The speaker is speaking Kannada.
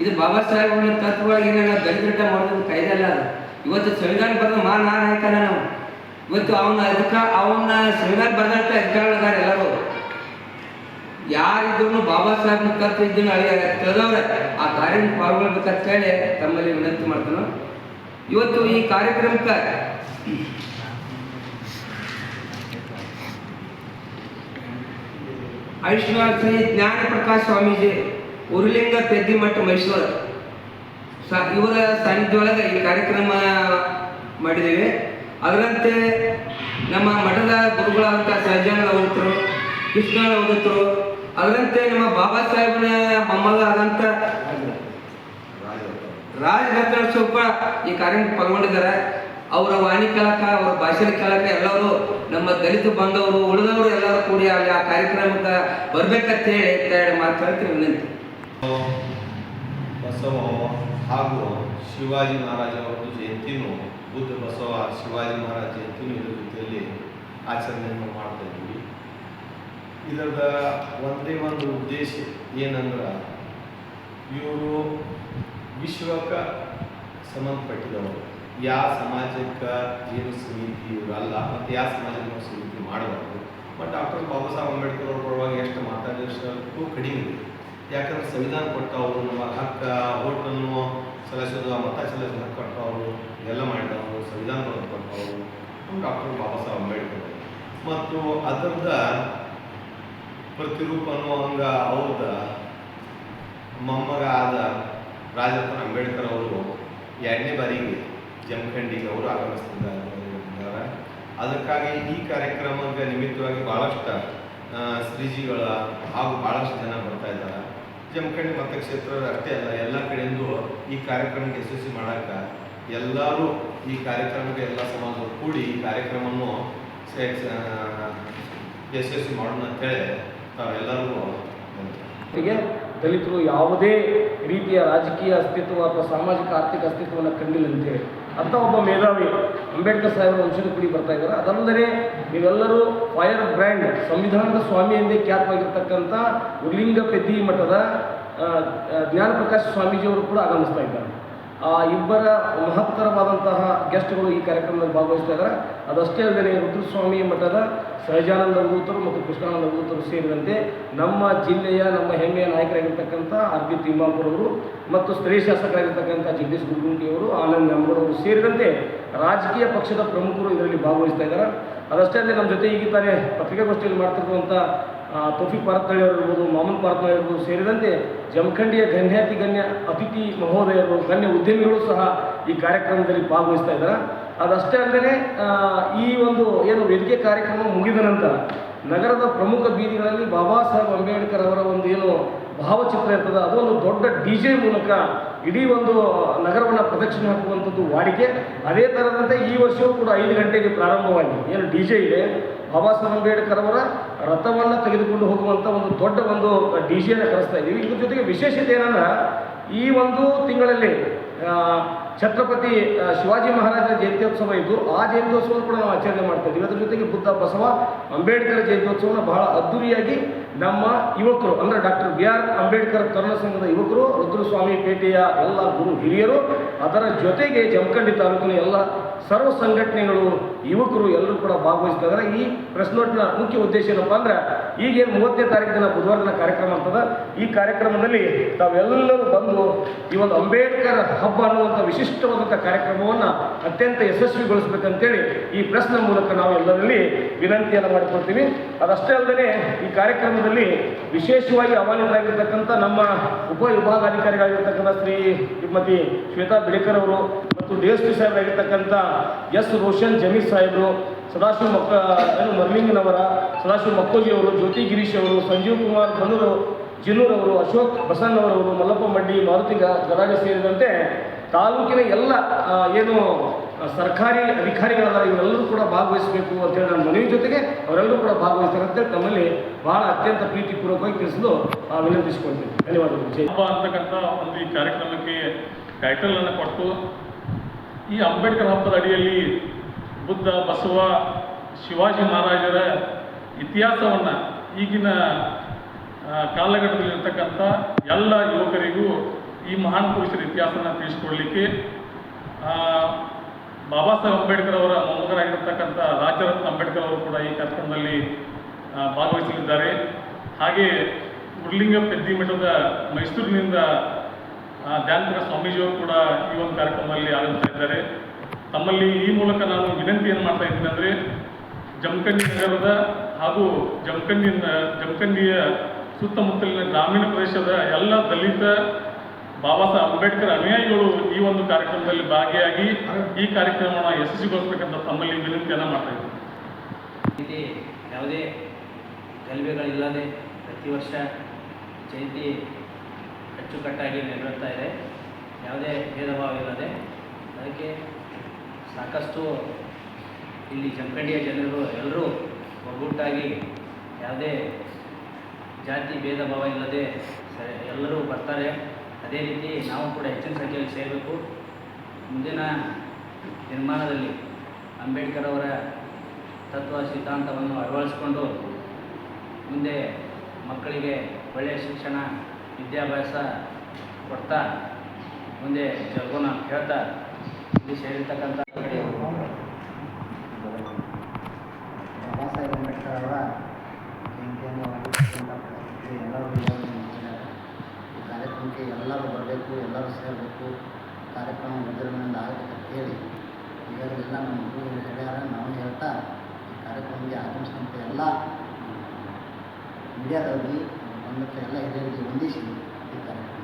ಇದು ಬಾಬಾ ಸಾಹೇಬ್ ತತ್ವಗಳಿಗೆ ತತ್ವವಾಗಿ ದಲಿತ ಮಾಡೋದು ಕಾಯ್ದೆ ಅಲ್ಲ ಅದು. ಇವತ್ತು ಸಂವಿಧಾನ ಬರೆದ ಮಾ ನಾಯಕನ ನಾವು. ಇವತ್ತು ಅವನ ಅದಕ್ಕ ಅವನ ಸಂವಿಧಾನ ಬರೆದಂತ ಅಧಿಕಾರಿಗಳಿದ್ದಾರೆ ಎಲ್ಲರೂ. ಯಾರಿದ್ರು ಬಾಬಾ ಸಾಹೇಬ್ನ ತತ್ವ ಇದ್ದನ್ನು ಅಳಿಯ ತಿಳಿದವ್ರೆ ಆ ಕಾರ್ಯ ಪಾಲ್ಗೊಳ್ಬೇಕಂತ ಹೇಳಿ ತಮ್ಮಲ್ಲಿ ವಿನಂತಿ ಮಾಡ್ತಾನೆ. ಇವತ್ತು ಈ ಕಾರ್ಯಕ್ರಮಕ್ಕೆ ಆಯುಷ್ಮಾನ್ ಶ್ರೀ ಜ್ಞಾನ ಪ್ರಕಾಶ್ ಸ್ವಾಮೀಜಿ ಉರುಲಿಂಗ ಪೆದ್ದಿಮಠ ಮೈಸೂರು. ಇವರ ಸಾನ್ನಿಧ್ಯ ಈ ಕಾರ್ಯಕ್ರಮ ಮಾಡಿದ್ದೇವೆ. ಅದರಂತೆ ನಮ್ಮ ಮಠದ ಗುರುಗಳಾದಂಥ ಸಹಜಾನಂದ ಹೋಗುತ್ತರು ಕೃಷ್ಣ ಅವಧೂತರು ಅದರಂತೆ ನಮ್ಮ ಬಾಬಾ ಸಾಹೇಬನ ಮೊಮ್ಮಗ ಆದಂಥ ರಾಜ ರತ್ನ ಸ್ವಲ್ಪ ಈ ಕಾರ್ಯಕ್ರಮ ಪಗೊಂಡಿದ್ದಾರೆ ಅವರ ವಾಣಿ ಕಲಕ ಅವರ ಭಾಷಣ ಕೇಳಕ ಎಲ್ಲರೂ ನಮ್ಮ ದಲಿತ ಬಂದವರು ಉಳಿದವರು ಎಲ್ಲರೂ ಕೂಡಿ ಅಲ್ಲಿ ಆ ಕಾರ್ಯಕ್ರಮಕ್ಕೆ ಬರ್ಬೇಕಂತ ಹೇಳಿ ಮಾತಾಡ್ತೀವಿ ವಿನಂತಿ. ಬಸವ ಹಾಗೂ ಶಿವಾಜಿ ಮಹಾರಾಜರವರ ಜಯಂತಿನೂ ಬುದ್ಧ ಬಸವ ಶಿವಾಜಿ ಮಹಾರಾಜ ಜಯಂತಿನೂ ಇರೋ ರೀತಿಯಲ್ಲಿ ಆಚರಣೆಯನ್ನು ಮಾಡ್ತಾ ಇದ್ವಿ ಇದರದ ಒಂದೇ ಒಂದು ಉದ್ದೇಶ ಏನಂದ್ರೆ ಇವರು ವಿಶ್ವಕ್ಕೆ ಸಂಬಂಧಪಟ್ಟಿದವರು. ಯಾವ ಸಮಾಜಕ್ಕೆ ಏನು ಸಮಿತಿ ಇವರಲ್ಲ ಮತ್ತು ಯಾವ ಸಮಾಜಕ್ಕೆ ಸಮಿತಿ ಮಾಡಬಾರ್ದು. ಬಟ್ ಡಾಕ್ಟರ್ ಬಾಬಾ ಸಾಹೇಬ್ ಅಂಬೇಡ್ಕರ್ ಅವ್ರ ಪರವಾಗಿ ಎಷ್ಟು ಮಾತಾಡಿದಷ್ಟು ಕಡಿಮೆ ಇದೆ. ಯಾಕಂದ್ರೆ ಸಂವಿಧಾನ ಕೊಟ್ಟವರು, ನಮ್ಮ ಹಕ್ಕ ಓಟನ್ನು ಸಲ್ಲಿಸೋದು, ಮತ ಚಲಾಯಿಸೋ ಹಕ್ಕು ಕೊಟ್ಟವರು ಎಲ್ಲ ಮಾಡಿದವರು ಸಂವಿಧಾನ ಕೊಟ್ಟವರು, ಡಾಕ್ಟರ್ ಬಾಬಾ ಸಾಹೇಬ್ ಅಂಬೇಡ್ಕರ್. ಮತ್ತು ಅದರದ ಪ್ರತಿರೂಪ ಅನ್ನೋ ಹಂಗ ಅವ್ರದ ಮೊಮ್ಮಗ ಆದ ಅಂಬೇಡ್ಕರ್ ಅವರು ಎರಡನೇ ಬಾರಿಗೆ ಜಮಖಂಡಿಗೆ ಅವರು ಆಗಮಿಸ್ತಿದ್ದಾರೆ ಅದಕ್ಕಾಗಿ ಈ ಕಾರ್ಯಕ್ರಮದ ನಿಮಿತ್ತವಾಗಿ ಭಾಳಷ್ಟು ಶ್ರೀಜಿಗಳ ಹಾಗೂ ಭಾಳಷ್ಟು ಜನ ಬರ್ತಾ ಇದ್ದಾರೆ. ಜಮಖಂಡಿ ಮತಕ್ಷೇತ್ರ ಅಷ್ಟೇ ಅಲ್ಲ, ಎಲ್ಲ ಕಡೆಯಿಂದೂ ಈ ಕಾರ್ಯಕ್ರಮಕ್ಕೆ ಯಶಸ್ವಿ ಮಾಡಾಕ ಎಲ್ಲರೂ ಈ ಕಾರ್ಯಕ್ರಮಕ್ಕೆ ಎಲ್ಲ ಸಮಾಜದವರು ಕೂಡಿ ಈ ಕಾರ್ಯಕ್ರಮವನ್ನು ಯಶಸ್ವಿ ಮಾಡೋಣ ಅಂತೇಳಿ ತಾವೆಲ್ಲರಿಗೂ ದಲಿತರು ಯಾವುದೇ ರೀತಿಯ ರಾಜಕೀಯ ಅಸ್ತಿತ್ವ ಅಥವಾ ಸಾಮಾಜಿಕ ಆರ್ಥಿಕ ಅಸ್ತಿತ್ವವನ್ನು ಕಂಡಿಲ್ಲ ಅಂತೇಳಿ ಅಂತ ಒಬ್ಬ ಮೇಧಾವಿ ಅಂಬೇಡ್ಕರ್ ಸಾಹೇಬರ ವಂಶದ ಕುಡಿ ಬರ್ತಾ ಇದ್ದಾರೆ ಅದಲ್ಲದೆ ನೀವೆಲ್ಲರೂ ಫೈರ್ ಬ್ರ್ಯಾಂಡ್ ಸಂವಿಧಾನದ ಸ್ವಾಮಿ ಎಂದೇ ಖ್ಯಾತವಾಗಿರ್ತಕ್ಕಂಥ ಉರ್ಲಿಂಗ ಪೆದ್ದಿ ಮಠದ ಜ್ಞಾನಪ್ರಕಾಶ್ ಸ್ವಾಮೀಜಿಯವರು ಕೂಡ ಆಗಮಿಸ್ತಾ ಇದ್ದಾರೆ. ಇಬ್ಬರ ಮಹತ್ತರವಾದಂತಹ ಗೆಸ್ಟ್ಗಳು ಈ ಕಾರ್ಯಕ್ರಮದಲ್ಲಿ ಭಾಗವಹಿಸ್ತಾ ಇದ್ದಾರೆ. ಅದಷ್ಟೇ ಅಲ್ಲದೆ ರುದ್ರಸ್ವಾಮಿ ಮಠದ ಸಹಜಾನಂದ ಅವಧೂತರು ಮತ್ತು ಕೃಷ್ಣಾನಂದ ಅವಧೂತರು ಸೇರಿದಂತೆ ನಮ್ಮ ಜಿಲ್ಲೆಯ ನಮ್ಮ ಹೆಮ್ಮೆಯ ನಾಯಕರಾಗಿರ್ತಕ್ಕಂಥ ಆರ್ ಬಿ ತಿಮ್ಮಾಪುರ ಅವರು ಮತ್ತು ಸ್ಥಳೀಯ ಶಾಸಕರಾಗಿರ್ತಕ್ಕಂಥ ಜಗದೀಶ್ ಗುರುಗುಂಟಿ ಅವರು ಆನಂದ್ ಅವರು ಸೇರಿದಂತೆ ರಾಜಕೀಯ ಪಕ್ಷದ ಪ್ರಮುಖರು ಇದರಲ್ಲಿ ಭಾಗವಹಿಸ್ತಾ ಇದ್ದಾರೆ. ಅದಷ್ಟೇ ಅಲ್ಲದೆ ನಮ್ಮ ಜೊತೆ ಈಗಿದ್ದಾರೆ ಪತ್ರಿಕಾಗೋಷ್ಠಿಯಲ್ಲಿ ಮಾಡ್ತಿರುವಂಥ ಆ, ತೌಫಿಕ್ ಪಾರತ್ತಳ್ಳಿ ಅವರು ಇರ್ಬೋದು ಮಾಮನ್ ಪಾರತ್ನ ಇರ್ಬೋದು, ಸೇರಿದಂತೆ ಜಮಖಂಡಿಯ ಗಣ್ಯಾತಿ ಗಣ್ಯ ಅತಿಥಿ ಮಹೋದಯರು ಗಣ್ಯ ಉದ್ಯಮಿಗಳು ಸಹ ಈ ಕಾರ್ಯಕ್ರಮದಲ್ಲಿ ಭಾಗವಹಿಸ್ತಾ ಇದ್ದಾರೆ. ಅದಷ್ಟೇ ಅಲ್ಲದೆ ಈ ಒಂದು ಏನು ವೇದಿಕೆ ಕಾರ್ಯಕ್ರಮ ಮುಗಿದ ನಂತರ ನಗರದ ಪ್ರಮುಖ ಬೀದಿಗಳಲ್ಲಿ ಬಾಬಾ ಸಾಹೇಬ್ ಅಂಬೇಡ್ಕರ್ ಅವರ ಒಂದು ಏನು ಭಾವಚಿತ್ರ ಇರ್ತದೆ ಅದು ಒಂದು ದೊಡ್ಡ ಡಿ ಜೆ ಮೂಲಕ ಇಡೀ ಒಂದು ನಗರವನ್ನು ಪ್ರದಕ್ಷಿಣೆ ಹಾಕುವಂಥದ್ದು ವಾಡಿಕೆ. ಅದೇ ಥರದಂತೆ ಈ ವರ್ಷವೂ ಕೂಡ ಐದು ಗಂಟೆಗೆ ಪ್ರಾರಂಭವಾಗಿ ಏನು ಡಿ ಜೆ ಇದೆ, ಬಾಬಾ ಸಾಹೇಬ್ ಅಂಬೇಡ್ಕರ್ ಅವರ ರಥವನ್ನು ತೆಗೆದುಕೊಂಡು ಹೋಗುವಂಥ ಒಂದು ದೊಡ್ಡ ಒಂದು ಡಿ ಜೆನ ಕರೆಸ್ತಾ ಇದ್ದೀವಿ. ಇದ್ರ ಜೊತೆಗೆ ವಿಶೇಷತೆ ಏನಂದ್ರೆ, ಈ ಒಂದು ತಿಂಗಳಲ್ಲಿ ಛತ್ರಪತಿ ಶಿವಾಜಿ ಮಹಾರಾಜರ ಜಯಂತ್ಯೋತ್ಸವ ಇದ್ದು, ಆ ಜಯಂತ್ಯೋತ್ಸವ ಕೂಡ ನಾವು ಆಚರಣೆ ಮಾಡ್ತಾ ಇದ್ದೀವಿ. ಅದ್ರ ಜೊತೆಗೆ ಬುದ್ಧ ಬಸವ ಅಂಬೇಡ್ಕರ್ ಜಯಂತ್ಯೋತ್ಸವನ ಬಹಳ ಅದ್ದೂರಿಯಾಗಿ ನಮ್ಮ ಯುವಕರು, ಅಂದರೆ ಡಾಕ್ಟರ್ ಬಿ ಆರ್ ಅಂಬೇಡ್ಕರ್ ತರುಣ ಸಂಘದ ಯುವಕರು, ರುದ್ರಸ್ವಾಮಿ ಪೇಟೆಯ ಎಲ್ಲ ಗುರು ಹಿರಿಯರು, ಅದರ ಜೊತೆಗೆ ಜಮಖಂಡಿ ತಾಲೂಕಿನ ಎಲ್ಲ ಸರ್ವ ಸಂಘಟನೆಗಳು, ಯುವಕರು ಎಲ್ಲರೂ ಕೂಡ ಭಾಗವಹಿಸ್ತಾ ಇದ್ದಾರೆ. ಈ ಪ್ರೆಸ್ ಮುಖ್ಯ ಉದ್ದೇಶ ಏನಪ್ಪ ಅಂದ್ರೆ, ಈಗೇನು ಮೂವತ್ತನೇ ತಾರೀಕು ದಿನ ಬುಧವಾರ ದಿನ ಕಾರ್ಯಕ್ರಮ ಅಂತದ, ಈ ಕಾರ್ಯಕ್ರಮದಲ್ಲಿ ತಾವೆಲ್ಲರೂ ಬಂದು ಈ ಒಂದು ಅಂಬೇಡ್ಕರ್ ಹಬ್ಬ ಅನ್ನುವಂಥ ವಿಶಿಷ್ಟವಾದಂಥ ಕಾರ್ಯಕ್ರಮವನ್ನು ಅತ್ಯಂತ ಯಶಸ್ವಿಗೊಳಿಸ್ಬೇಕಂತೇಳಿ ಈ ಪ್ರೆಸ್ನ ಮೂಲಕ ನಾವು ಎಲ್ಲರಲ್ಲಿ ವಿನಂತಿಯನ್ನು ಮಾಡಿಕೊಳ್ತೀವಿ. ಅದಷ್ಟೇ ಅಲ್ಲದೆ ಈ ಕಾರ್ಯಕ್ರಮದಲ್ಲಿ ವಿಶೇಷವಾಗಿ ಆಹ್ವಾನಿತರಾಗಿರ್ತಕ್ಕಂಥ ನಮ್ಮ ಉಪ ವಿಭಾಗಾಧಿಕಾರಿಗಳಾಗಿರ್ತಕ್ಕಂಥ ಶ್ರೀ ಶ್ರೀಮತಿ ಶ್ವೇತಾ ಬಿಡೇಕರ್ ಅವರು ಮತ್ತು ಡಿ ಎಸ್ ಪಿ ಸಾಹೇಬರಾಗಿರ್ತಕ್ಕಂಥ ಎಸ್ ರೋಷನ್ ಜಮೀರ್ ಸಾಹೇಬರು, ಸದಾಶಿವ ಮಕ್ಕ, ಏನು, ಮರ್ಲಿಂಗನವರ, ಸದಾಶಿವ ಮಕ್ಕೋಜಿ ಅವರು, ಜ್ಯೋತಿ ಗಿರೀಶ್ ಅವರು, ಸಂಜೀವ್ ಕುಮಾರ್ ಬನ್ನೂರು ಜಿನೂರ್ ಅವರು, ಅಶೋಕ್ ಬಸಣ್ಣವರವರು, ಮಲ್ಲಪ್ಪ ಮಡ್ಡಿ ಮಾರುತಿ ಗ- ಸೇರಿದಂತೆ ತಾಲೂಕಿನ ಎಲ್ಲ ಏನು ಸರ್ಕಾರಿ ಅಧಿಕಾರಿಗಳಾದ ಇವರೆಲ್ಲರೂ ಕೂಡ ಭಾಗವಹಿಸಬೇಕು ಅಂತೇಳಿ ನನ್ನ ಮನವಿ ಜೊತೆಗೆ ಅವರೆಲ್ಲರೂ ಕೂಡ ಭಾಗವಹಿಸ್ತಾರೆ ಅಂತೇಳಿ ತಮ್ಮಲ್ಲಿ ಬಹಳ ಅತ್ಯಂತ ಪ್ರೀತಿಪೂರ್ವಕವಾಗಿ ತಿಳಿಸಲು ವಿನಂತಿಸಿಕೊಳ್ತೀನಿ. ಧನ್ಯವಾದಗಳು, ಜೈ ಹಬ್ಬ ಅಂತಕ್ಕಂಥ ಒಂದು ಈ ಕಾರ್ಯಕ್ರಮಕ್ಕೆ ಟೈಟಲ್ ಅನ್ನು ಕೊಟ್ಟು, ಈ ಅಂಬೇಡ್ಕರ್ ಹಬ್ಬದ ಅಡಿಯಲ್ಲಿ ಬುದ್ಧ, ಬಸವ, ಶಿವಾಜಿ ಮಹಾರಾಜರ ಇತಿಹಾಸವನ್ನು ಈಗಿನ ಕಾಲಘಟ್ಟದಲ್ಲಿರ್ತಕ್ಕಂಥ ಎಲ್ಲ ಯುವಕರಿಗೂ ಈ ಮಹಾನ್ ಪುರುಷರ ಇತಿಹಾಸನ ತಿಳಿಸ್ಕೊಡ್ಲಿಕ್ಕೆ ಬಾಬಾ ಸಾಹೇಬ್ ಅಂಬೇಡ್ಕರ್ ಅವರ ಮೊಮ್ಮಗರಾಗಿರ್ತಕ್ಕಂಥ ರಾಜರತ್ನ ಅಂಬೇಡ್ಕರ್ ಅವರು ಕೂಡ ಈ ಕಾರ್ಯಕ್ರಮದಲ್ಲಿ ಭಾಗವಹಿಸಲಿದ್ದಾರೆ. ಹಾಗೆ ಉರ್ಲಿಂಗ ಪೆದ್ದಿ ಮಠದ ಮೈಸೂರಿನಿಂದ ಆ, ಧ್ಯಾನಪುರ ಸ್ವಾಮೀಜಿಯವರು ಕೂಡ ಈ ಒಂದು ಕಾರ್ಯಕ್ರಮದಲ್ಲಿ ಆಗಮಿಸ್ತಾ ಇದ್ದಾರೆ ತಮ್ಮಲ್ಲಿ ಈ ಮೂಲಕ ನಾನು ವಿನಂತಿಯನ್ನು ಮಾಡ್ತಾ ಇದ್ದೀನಿ ಅಂದರೆ ಜಮಖಂಡಿ ನಗರದ ಹಾಗೂ ಜಮಖಂಡಿಯಿಂದ ಜಮಖಂಡಿಯ ಸುತ್ತಮುತ್ತಲಿನ ಗ್ರಾಮೀಣ ಪ್ರದೇಶದ ಎಲ್ಲ ದಲಿತ ಬಾಬಾ ಸಾಹೇಬ್ ಅಂಬೇಡ್ಕರ್ ಅನುಯಾಯಿಗಳು ಈ ಒಂದು ಕಾರ್ಯಕ್ರಮದಲ್ಲಿ ಭಾಗಿಯಾಗಿ ಈ ಕಾರ್ಯಕ್ರಮವನ್ನು ಯಶಸ್ವಿಗೊಳಿಸಬೇಕಂತ ತಮ್ಮಲ್ಲಿ ವಿನಂತಿಯನ್ನು ಮಾಡ್ತಾ ಇದ್ದೀವಿ ಯಾವುದೇ ಗಲಭೆಗಳಿಲ್ಲದೆ ಪ್ರತಿ ವರ್ಷ ಜಯಂತಿ ಅಚ್ಚುಕಟ್ಟಾಗಿ ನೆರವೇರ್ತಾ ಇದೆ. ಯಾವುದೇ ಭೇದ ಭಾವ ಇಲ್ಲದೆ ಅದಕ್ಕೆ ಸಾಕಷ್ಟು ಇಲ್ಲಿ ಜಂಕಂಡಿಯ ಜನರು ಎಲ್ಲರೂ ಒಗ್ಗಟ್ಟಾಗಿ ಯಾವುದೇ ಜಾತಿ ಭೇದ ಭಾವ ಇಲ್ಲದೆ ಎಲ್ಲರೂ ಬರ್ತಾರೆ. ಅದೇ ರೀತಿ ನಾವು ಕೂಡ ಹೆಚ್ಚಿನ ಸಂಖ್ಯೆಯಲ್ಲಿ ಸೇರಬೇಕು. ಮುಂದಿನ ನಿರ್ಮಾಣದಲ್ಲಿ ಅಂಬೇಡ್ಕರ್ ಅವರ ತತ್ವ, ಸಿದ್ಧಾಂತವನ್ನು ಅಳವಡಿಸಿಕೊಂಡು ಮುಂದೆ ಮಕ್ಕಳಿಗೆ ಒಳ್ಳೆಯ ಶಿಕ್ಷಣ, ವಿದ್ಯಾಭ್ಯಾಸ ಕೊಡ್ತಾ ಮುಂದೆ ಜಗೋನ ಹೇಳ್ತಾ ಇಲ್ಲಿ ಸೇರಿರ್ತಕ್ಕಂಥ ಬಾಬಾ ಸಾಹೇಬ್ ಅಂಬೇಡ್ಕರ್ ಅವರ ಜಯಂತಿಯನ್ನು ಆಚರಿಸುವಂಥ ಪ್ರಯತ್ನಕ್ಕೆ ಎಲ್ಲರೂ ವಿರೋಧ ಮಾಡಿದ್ದಾರೆ ಈ ಕಾರ್ಯಕ್ರಮಕ್ಕೆ ಎಲ್ಲರೂ ಬರಬೇಕು ಎಲ್ಲರೂ ಸೇರಬೇಕು. ಕಾರ್ಯಕ್ರಮ ವಿಜೃಂಭಣೆಯಿಂದ ಆಗಬೇಕಂತ ಹೇಳಿ ಈಗಾಗಲೆಲ್ಲ ನಮ್ಮ ಗುರುಗಳು ಹೇಳ್ಯಾರ, ನಾವು ಹೇಳ್ತಾ ಈ ಕಾರ್ಯಕ್ರಮಕ್ಕೆ ಆಗಮಿಸಿದಂಥ ಎಲ್ಲ ಮೀಡಿಯಾದವ್ರಿಗೆ ಬಂದಂಥ ಎಲ್ಲ ಹಿರಿಯರಿಗೆ ವಂದಿಸಿ ಈ ಕಾರ್ಯಕ್ರಮ.